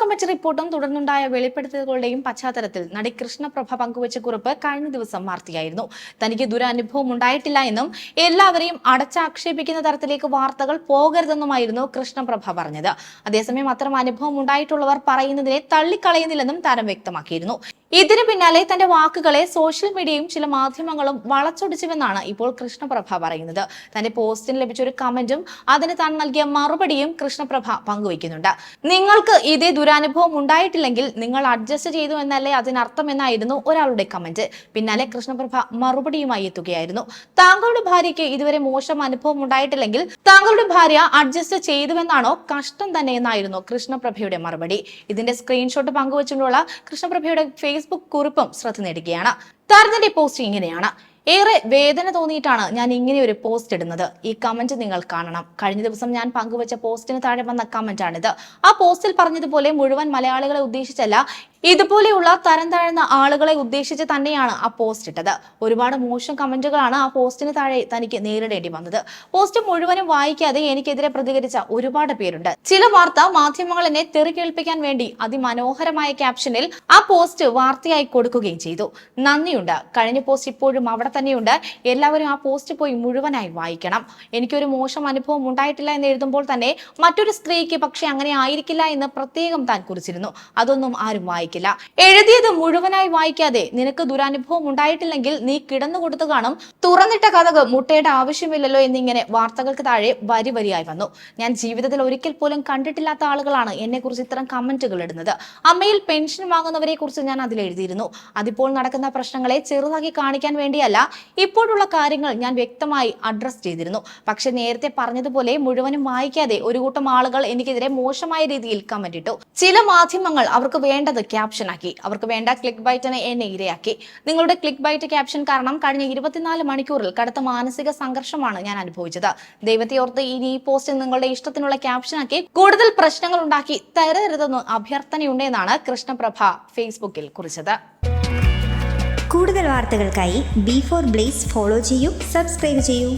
Committee റിപ്പോർട്ടും തുടർന്നുണ്ടായ വെളിപ്പെടുത്തലുകളുടെയും പശ്ചാത്തലത്തിൽ നടി കൃഷ്ണപ്രഭ പങ്കുവച്ച കുറിപ്പ് കഴിഞ്ഞ ദിവസം വാർത്തയായിരുന്നു. തനിക്ക് ദുരനുഭവം ഉണ്ടായിട്ടില്ല എന്നും എല്ലാവരെയും അടച്ചാക്ഷേപിക്കുന്ന തരത്തിലേക്ക് വാർത്തകൾ പോകരുതെന്നുമായിരുന്നു കൃഷ്ണപ്രഭ പറഞ്ഞത്. അതേസമയം അത്തരം അനുഭവം ഉണ്ടായിട്ടുള്ളവർ പറയുന്നതിനെ തള്ളിക്കളയുന്നില്ലെന്നും താരം വ്യക്തമാക്കിയിരുന്നു. ഇതിനു പിന്നാലെ തന്റെ വാക്കുകളെ സോഷ്യൽ മീഡിയയും ചില മാധ്യമങ്ങളും വളച്ചൊടിച്ചുവെന്നാണ് ഇപ്പോൾ കൃഷ്ണപ്രഭ പറയുന്നത്. തന്റെ പോസ്റ്റിന് ലഭിച്ച ഒരു കമന്റും അതിന് താൻ നൽകിയ മറുപടിയും കൃഷ്ണപ്രഭ പങ്കുവയ്ക്കുന്നുണ്ട്. നിങ്ങൾക്ക് ഇതേ ദുരനുഭവം ഉണ്ടായിട്ടില്ലെങ്കിൽ നിങ്ങൾ അഡ്ജസ്റ്റ് ചെയ്തു എന്നല്ലേ അതിനർത്ഥം എന്നായിരുന്നു ഒരാളുടെ കമന്റ്. പിന്നാലെ കൃഷ്ണപ്രഭ മറുപടിയുമായി എത്തുകയായിരുന്നു. താങ്കളുടെ ഭാര്യയ്ക്ക് ഇതുവരെ മോശം അനുഭവം ഉണ്ടായിട്ടില്ലെങ്കിൽ താങ്കളുടെ ഭാര്യ അഡ്ജസ്റ്റ് ചെയ്തുവെന്നാണോ കഷ്ടം തന്നെ എന്നായിരുന്നു കൃഷ്ണപ്രഭയുടെ മറുപടി. ഇതിന്റെ സ്ക്രീൻഷോട്ട് പങ്കുവച്ചുകൊണ്ടുള്ള കൃഷ്ണപ്രഭയുടെ ഫേസ്ബുക്ക് കുറിപ്പും ശ്രദ്ധ നേടുകയാണ്. താരത്തിന്റെ പോസ്റ്റ് ഇങ്ങനെയാണ്. ഏറെ വേദന തോന്നിയിട്ടാണ് ഞാൻ ഇങ്ങനെ ഒരു പോസ്റ്റ് ഇടുന്നത്. ഈ കമന്റ് നിങ്ങൾ കാണണം. കഴിഞ്ഞ ദിവസം ഞാൻ പങ്കുവച്ച പോസ്റ്റിന് താഴെ വന്ന കമന്റ് ആണിത്. ആ പോസ്റ്റിൽ പറഞ്ഞതുപോലെ മുഴുവൻ മലയാളികളെ ഉദ്ദേശിച്ചല്ല ഇതുപോലെയുള്ള തരം താഴ്ന്ന ആളുകളെ ഉദ്ദേശിച്ച് തന്നെയാണ് ആ പോസ്റ്റ് ഇട്ടത്. ഒരുപാട് മോശം കമന്റുകളാണ് ആ പോസ്റ്റിന് താഴെ തനിക്ക് നേരിടേണ്ടി വന്നത്. പോസ്റ്റ് മുഴുവനും വായിക്കാതെ എനിക്കെതിരെ പ്രതികരിച്ച ഒരുപാട് പേരുണ്ട്. ചില വാർത്ത മാധ്യമങ്ങൾ എന്നെ തെറി കേൾപ്പിക്കാൻ വേണ്ടി അതിമനോഹരമായ ക്യാപ്ഷനിൽ ആ പോസ്റ്റ് വാർത്തയായി കൊടുക്കുകയും ചെയ്തു. നന്ദിയുണ്ട്. കഴിഞ്ഞ പോസ്റ്റ് ഇപ്പോഴും അവിടെ തന്നെയുണ്ട്. എല്ലാവരും ആ പോസ്റ്റ് പോയി മുഴുവനായി വായിക്കണം. എനിക്കൊരു മോശം അനുഭവം ഉണ്ടായിട്ടില്ല എന്ന് എഴുതുമ്പോൾ തന്നെ മറ്റൊരു സ്ത്രീക്ക് പക്ഷെ അങ്ങനെ ആയിരിക്കില്ല എന്ന് പ്രത്യേകം താൻ കുറിച്ചിരുന്നു. അതൊന്നും ആരും വായിക്കില്ല. എഴുതിയത് മുഴുവനായി വായിക്കാതെ നിനക്ക് ദുരനുഭവം ഉണ്ടായിട്ടില്ലെങ്കിൽ നീ കിടന്നു കൊടുത്തു കാണും. തുറന്നിട്ട കഥക് മുട്ടയുടെ ആവശ്യമില്ലല്ലോ എന്നിങ്ങനെ വാർത്തകൾക്ക് താഴെ വരി വരിയായി വന്നു. ഞാൻ ജീവിതത്തിൽ ഒരിക്കൽ പോലും കണ്ടിട്ടില്ലാത്ത ആളുകളാണ് എന്നെ കുറിച്ച് ഇത്തരം കമന്റുകൾ ഇടുന്നത്. അമ്മയിൽ പെൻഷൻ വാങ്ങുന്നവരെ കുറിച്ച് ഞാൻ അതിൽ എഴുതിയിരുന്നു. അതിപ്പോൾ നടക്കുന്ന പ്രശ്നങ്ങളെ ചെറുതാക്കി കാണിക്കാൻ വേണ്ടിയല്ല ഇപ്പോഴുള്ള കാര്യങ്ങൾ ഞാൻ വ്യക്തമായി അഡ്രസ് ചെയ്തിരുന്നു. പക്ഷെ നേരത്തെ പറഞ്ഞതുപോലെ മുഴുവനും വായിക്കാതെ ഒരു കൂട്ടം ആളുകൾ എനിക്കെതിരെ മോശമായ രീതിയിൽ കമന്റ് ഇട്ടു. ചില മാധ്യമങ്ങൾ അവർക്ക് വേണ്ടത് ക്യാപ്ഷൻ ആക്കി. അവർക്ക് വേണ്ട ക്ലിക്ക് ബൈറ്റിനെ എന്നെ ഇരയാക്കി. നിങ്ങളുടെ ക്ലിക്ക് ബൈറ്റ് ക്യാപ്ഷൻ കാരണം കഴിഞ്ഞ ഇരുപത്തിനാല് മണിക്കൂറിൽ കടുത്ത മാനസിക സംഘർഷമാണ് ഞാൻ അനുഭവിച്ചത്. ദൈവത്തെ ഓർത്ത് ഇനി ഈ പോസ്റ്റിൽ നിങ്ങളുടെ ഇഷ്ടത്തിനുള്ള ക്യാപ്ഷൻ ആക്കി കൂടുതൽ പ്രശ്നങ്ങൾ ഉണ്ടാക്കി തരരുതെന്ന് അഭ്യർത്ഥനയുണ്ടെന്നാണ് കൃഷ്ണപ്രഭ ഫേസ്ബുക്കിൽ കുറിച്ചത്. കൂടുതൽ വാർത്തകൾക്കായി ബി ഫോർ ബ്ലേസ് ഫോളോ ചെയ്യൂ സബ്സ്ക്രൈബ് ചെയ്യൂ.